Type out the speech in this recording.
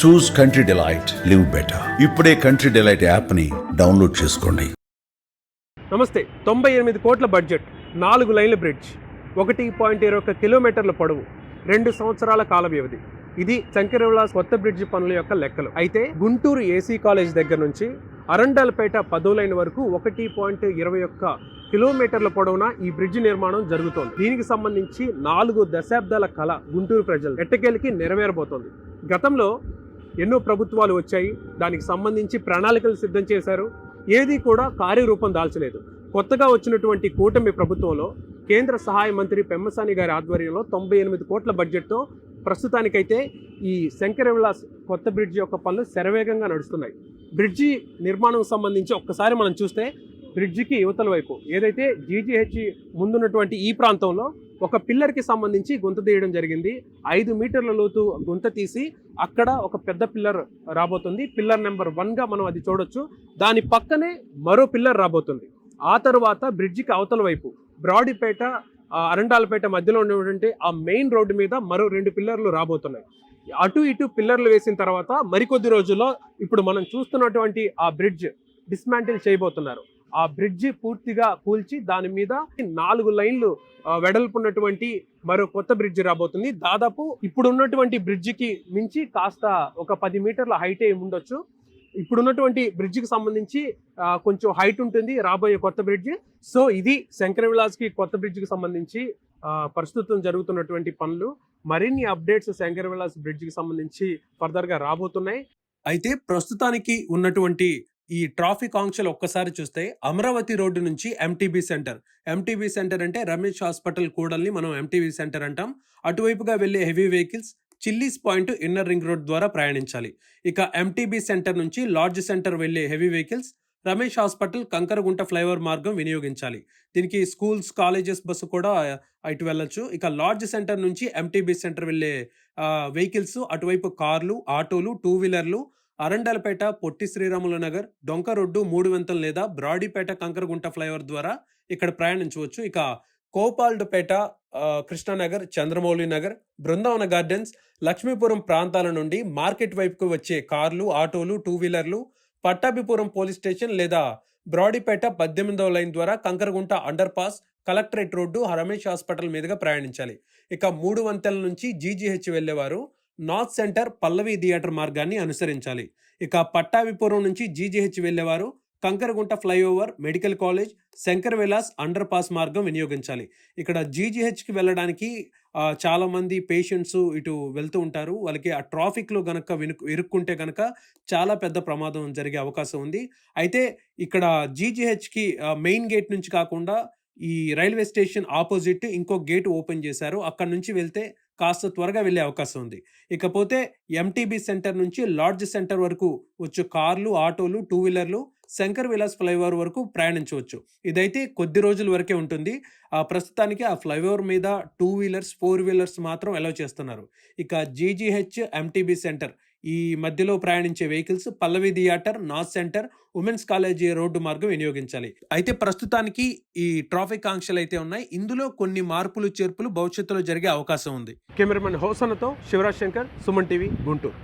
Choose country delight live better ఇప్పుడే country delight యాప్ని download చేసుకోండి. నమస్తే. తొంభై ఎనిమిది కోట్ల బడ్జెట్ నాలుగు లైన్ల బ్రిడ్జ్ ఒకటి పాయింట్ ఇరవై ఒక్క కిలోమీటర్ల పొడవు రెండు సంవత్సరాల కాల వ్యవధి. ఇది శంకరవిలాస్ కొత్త బ్రిడ్జ్ పనుల యొక్క లెక్కలు. అయితే గుంటూరు ఏసీ కాలేజ్ దగ్గర నుంచి అరండాలపేట పదో లైన్ వరకు ఒకటి పాయింట్ ఇరవై ఒక్క కిలోమీటర్ల పొడవున ఈ బ్రిడ్జ్ నిర్మాణం జరుగుతోంది. దీనికి సంబంధించి నాలుగు దశాబ్దాల కళ గుంటూరు ప్రజలు ఎట్టకేలికి నెరవేరబోతోంది. గతంలో ఎన్నో ప్రభుత్వాలు వచ్చాయి. దానికి సంబంధించి ప్రణాళికలు సిద్ధం చేశారు. ఏది కూడా కార్యరూపం దాల్చలేదు. కొత్తగా వచ్చినటువంటి కూటమి ప్రభుత్వంలో కేంద్ర సహాయ మంత్రి పెమ్మసాని గారి ఆధ్వర్యంలో తొంభై ఎనిమిది కోట్ల బడ్జెట్తో ప్రస్తుతానికైతే ఈ శంకర విలాస్ కొత్త బ్రిడ్జి యొక్క పనులు శరవేగంగా నడుస్తున్నాయి. బ్రిడ్జి నిర్మాణం సంబంధించి ఒక్కసారి మనం చూస్తే బ్రిడ్జికి యువతల వైపు ఏదైతే జీజీహెచ్ ముందున్నటువంటి ఈ ప్రాంతంలో ఒక పిల్లర్కి సంబంధించి గుంత తీయడం జరిగింది. ఐదు మీటర్ల లోతు గుంత తీసి అక్కడ ఒక పెద్ద పిల్లర్ రాబోతుంది. పిల్లర్ నెంబర్ వన్గా మనం అది చూడొచ్చు. దాని పక్కనే మరో పిల్లర్ రాబోతుంది. ఆ తర్వాత బ్రిడ్జికి అవతల వైపు బ్రాడీపేట అరండాలపేట మధ్యలో ఉన్నటువంటి ఆ మెయిన్ రోడ్డు మీద మరో రెండు పిల్లర్లు రాబోతున్నాయి. అటు ఇటు పిల్లర్లు వేసిన తర్వాత మరికొద్ది రోజుల్లో ఇప్పుడు మనం చూస్తున్నటువంటి ఆ బ్రిడ్జ్ డిస్మాంటిల్ చేయబోతున్నారు. ఆ బ్రిడ్జి పూర్తిగా కూల్చి దాని మీద నాలుగు లైన్లు వెడల్పున్నటువంటి వెడల్పు ఉన్నటువంటి మరో కొత్త బ్రిడ్జ్ రాబోతుంది. దాదాపు ఇప్పుడు ఉన్నటువంటి బ్రిడ్జికి మించి కాస్త ఒక పది మీటర్ల హైట్ ఉండొచ్చు. ఇప్పుడున్నటువంటి బ్రిడ్జికి సంబంధించి కొంచెం హైట్ ఉంటుంది రాబోయే కొత్త బ్రిడ్జ్ సో ఇది శంకర విలాస్కి కొత్త బ్రిడ్జికి సంబంధించి ప్రస్తుతం జరుగుతున్నటువంటి పనులు. మరిన్ని అప్డేట్స్ శంకర విలాస్ బ్రిడ్జికి సంబంధించి ఫర్దర్గా రాబోతున్నాయి. అయితే ప్రస్తుతానికి ఉన్నటువంటి ఈ ట్రాఫిక్ ఆంక్షలు ఒక్కసారి చూస్తే అమరావతి రోడ్డు నుంచి ఎంటీబీ సెంటర్. ఎంటీబీ సెంటర్ అంటే రమేష్ హాస్పిటల్ కూడల్ని మనం ఎంటీబీ సెంటర్ అంటాం. అటువైపుగా వెళ్ళే heavy vehicles chillies point inner ring road ద్వారా ప్రయాణించాలి. ఇక ఎంటీబీ సెంటర్ నుంచి లార్జ్ సెంటర్ వెళ్ళే heavy vehicles Ramesh hospital Kankaragunta flyover మార్గం వినియోగించాలి. దీనికి స్కూల్స్ కాలేజెస్ బస్సు కూడా ఇటు వెళ్ళొచ్చు. ఇక లార్జ్ సెంటర్ నుంచి ఎంటీబీ సెంటర్ వెళ్ళే వెహికల్స్ అటువైపు కార్లు ఆటోలు టూ వీలర్లు అరండలపేట పొట్టి శ్రీరాములు నగర్ డొంక రోడ్డు మూడు వింతలు లేదా బ్రాడీపేట కంకరగుంట ఫ్లైఓవర్ ద్వారా ఇక్కడ ప్రయాణించవచ్చు. ఇక కోపాల్డ్పేట కృష్ణానగర్ చంద్రమౌళి నగర్ బృందావన గార్డెన్స్ లక్ష్మీపురం ప్రాంతాల నుండి మార్కెట్ వైపుకు వచ్చే కార్లు ఆటోలు టూ వీలర్లు పట్టాభిపురం పోలీస్ స్టేషన్ లేదా బ్రాడీపేట పద్దెనిమిదవ లైన్ ద్వారా Kankaragunta underpass collectorate road Ramesh hospital మీదుగా ప్రయాణించాలి. ఇక మూడు వంతెల నుంచి జీజీహెచ్ వెళ్ళేవారు. నార్త్ సెంటర్ పల్లవి థియేటర్ మార్గాన్ని అనుసరించాలి. ఇక పట్టాభిపురం నుంచి జీజీహెచ్ వెళ్ళేవారు Kankaragunta flyover medical college Shankar Vilas under pass మార్గం వినియోగించాలి. ఇక్కడ జీజీహెచ్కి వెళ్ళడానికి చాలామంది పేషెంట్స్ ఇటు వెళ్తూ ఉంటారు. వాళ్ళకి ఆ ట్రాఫిక్లో గనక వెనుక ఇరుక్కుంటే గనక చాలా పెద్ద ప్రమాదం జరిగే అవకాశం ఉంది. అయితే ఇక్కడ జీజీహెచ్కి మెయిన్ గేట్ నుంచి కాకుండా ఈ రైల్వే స్టేషన్ ఆపోజిట్ ఇంకో గేట్ ఓపెన్ చేశారు. అక్కడ నుంచి వెళ్తే కాస్త త్వరగా వెళ్ళే అవకాశం ఉంది. ఇకపోతే ఎంటీబీ సెంటర్ నుంచి లాడ్జ్ సెంటర్ వరకు వచ్చే కార్లు ఆటోలు టూ వీలర్లు శంకర్ విలాస్ ఫ్లైఓవర్ వరకు ప్రయాణించవచ్చు. ఇదైతే కొద్ది రోజుల వరకే ఉంటుంది. ఆ ప్రస్తుతానికి ఆ ఫ్లైఓవర్ మీద టూ వీలర్స్ ఫోర్ వీలర్స్ మాత్రం అలౌ చేస్తున్నారు. ఇక జీజీహెచ్ ఎంటీబీ సెంటర్ ఈ మధ్యలో ప్రయాణించే vehicles Pallavi theatre north centre women's college road మార్గం వినియోగించాలి. అయితే ప్రస్తుతానికి ఈ ట్రాఫిక్ ఆంక్షలు అయితే ఉన్నాయి. ఇందులో కొన్ని మార్పులు చేర్పులు భవిష్యత్తులో జరిగే అవకాశం ఉంది. కెమెరామెన్ హోసనతో శివరాజ్ శంకర్ సుమన్ టీవీ గుంటూరు.